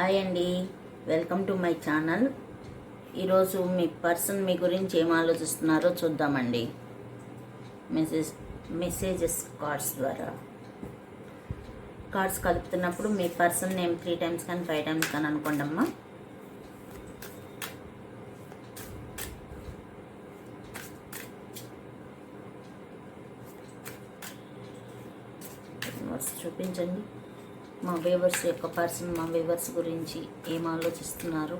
Hi అండి. Welcome to my channel. ఈరోజు మీ పర్సన్ మీ గురించి ఏం ఆలోచిస్తున్నారో చూద్దామండి. మెసేజ్ మెసేజెస్ కార్డ్స్ ద్వారా. కార్డ్స్ కలుపుతున్నప్పుడు మీ పర్సన్ నేమ్ త్రీ టైమ్స్ కానీ ఫైవ్ టైమ్స్ కానీ అనుకోండి అమ్మా. చూపించండి. మా వేవర్స్ యొక్క పర్సన్ మా వేవర్స్ గురించి ఏం ఆలోచిస్తున్నారు?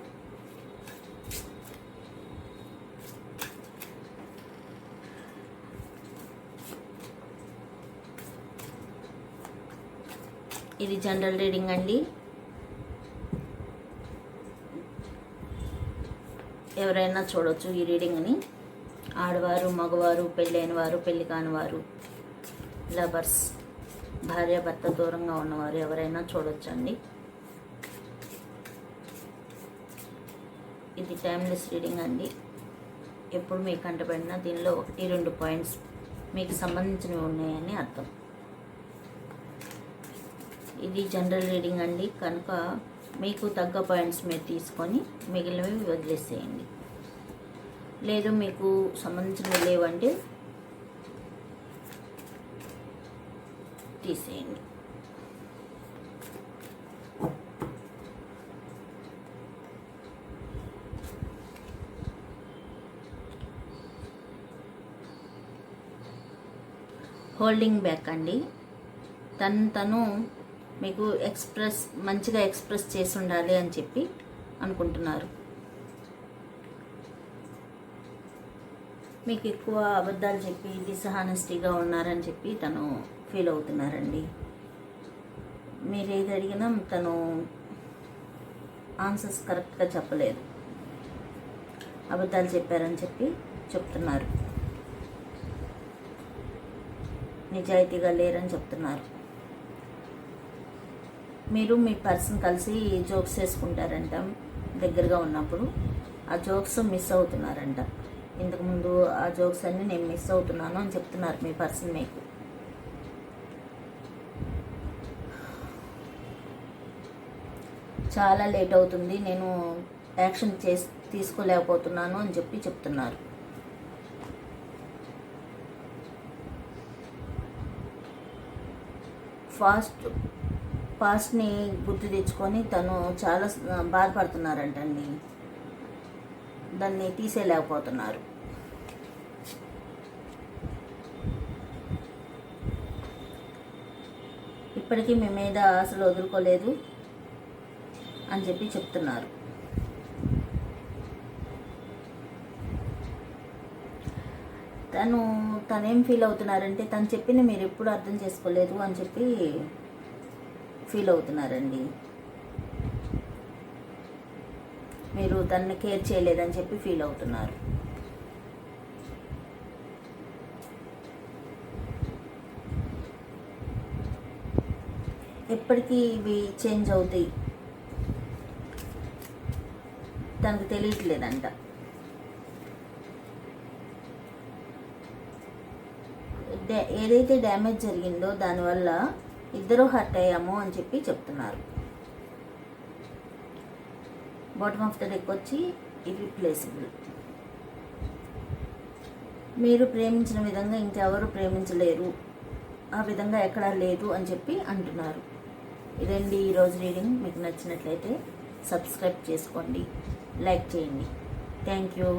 ఇది జనరల్ రీడింగ్ అండి. ఎవరైనా చూడొచ్చు ఈ రీడింగ్ని ఆడవారు మగవారు పెళ్ళైన వారు పెళ్ళి కాని వారు లవర్స్. భార్య భర్త దూరంగా ఉన్నవారు ఎవరైనా చూడొచ్చండి. ఇది టైమ్లెస్ రీడింగ్ అండి. ఎప్పుడు మీకు కంటపడినా దీనిలో ఒకటి రెండు పాయింట్స్ మీకు సంబంధించినవి ఉన్నాయని అర్థం. ఇది జనరల్ రీడింగ్ అండి. కనుక మీకు తగ్గ పాయింట్స్ మీరు తీసుకొని మిగిలినవి వదిలేసేయండి. లేదు మీకు సంబంధించినవి లేవంటే తీసేయండి. హోల్డింగ్ బ్యాక్ అండి. తను తను మీకు ఎక్స్ప్రెస్ మంచిగా ఎక్స్ప్రెస్ చేసి ఉండాలి అని చెప్పి అనుకుంటున్నారు. మీకు ఎక్కువ అబద్ధాలు చెప్పి డిసహానెస్టీగా ఉన్నారని చెప్పి తను ఫీల్ అవుతున్నారండి. మీరు ఏది అడిగినా తను ఆన్సర్స్ కరెక్ట్గా చెప్పలేదు. అబద్ధాలు చెప్పారని చెప్పి చెప్తున్నారు. నిజాయితీగా లేరని చెప్తున్నారు. మీరు మీ పర్సన్ కలిసి జోక్స్ చేసుకుంటారంట దగ్గరగా ఉన్నప్పుడు. ఆ జోక్స్ మిస్ అవుతున్నారంట. ఇంతకుముందు ఆ జోక్స్ అన్నీ నేను మిస్ అవుతున్నాను అని చెప్తున్నారు మీ పర్సన్ మీకు. చాలా లేట్ అవుతుంది నేను యాక్షన్ చేసి తీసుకోలేకపోతున్నాను అని చెప్పి చెప్తున్నారు. ఫాస్ట్ పాస్ట్ని గుర్తు తెచ్చుకొని తను చాలా బాధపడుతున్నారంటండి. దాన్ని తీసేయలేకపోతున్నారు. ఇప్పటికీ మీ మీద అసలు వదులుకోలేదు. అని చెప్పి చెప్తున్నారు. తను తనేం ఫీల్ అవుతున్నారంటే తను చెప్పింది మీరు ఎప్పుడు అర్థం చేసుకోలేదు అని చెప్పి ఫీల్ అవుతున్నారండి. మీరు తనని కేర్ చేయలేదని చెప్పి ఫీల్ అవుతున్నారు. ఎప్పటికీ ఇవి చేంజ్ అవుతాయి. తనకు తెలియట్లేదంట. ఏదైతే డ్యామేజ్ జరిగిందో దానివల్ల ఇద్దరు హర్ట్ అయ్యాము అని చెప్పి చెప్తున్నారు. బాటమ్ ఆఫ్ ద డెక్ వచ్చి ఇర్రిప్లేసిబుల్ మీరు ప్రేమించిన విధంగా ఇంకెవరు ప్రేమించలేరు. ఆ విధంగా ఎక్కడా లేదు అని చెప్పి అంటున్నారు. ఇదండి ఈరోజు రీడింగ్. మీకు నచ్చినట్లయితే సబ్స్క్రైబ్ చేసుకోండి. లైక్ చేయండి. Thank you.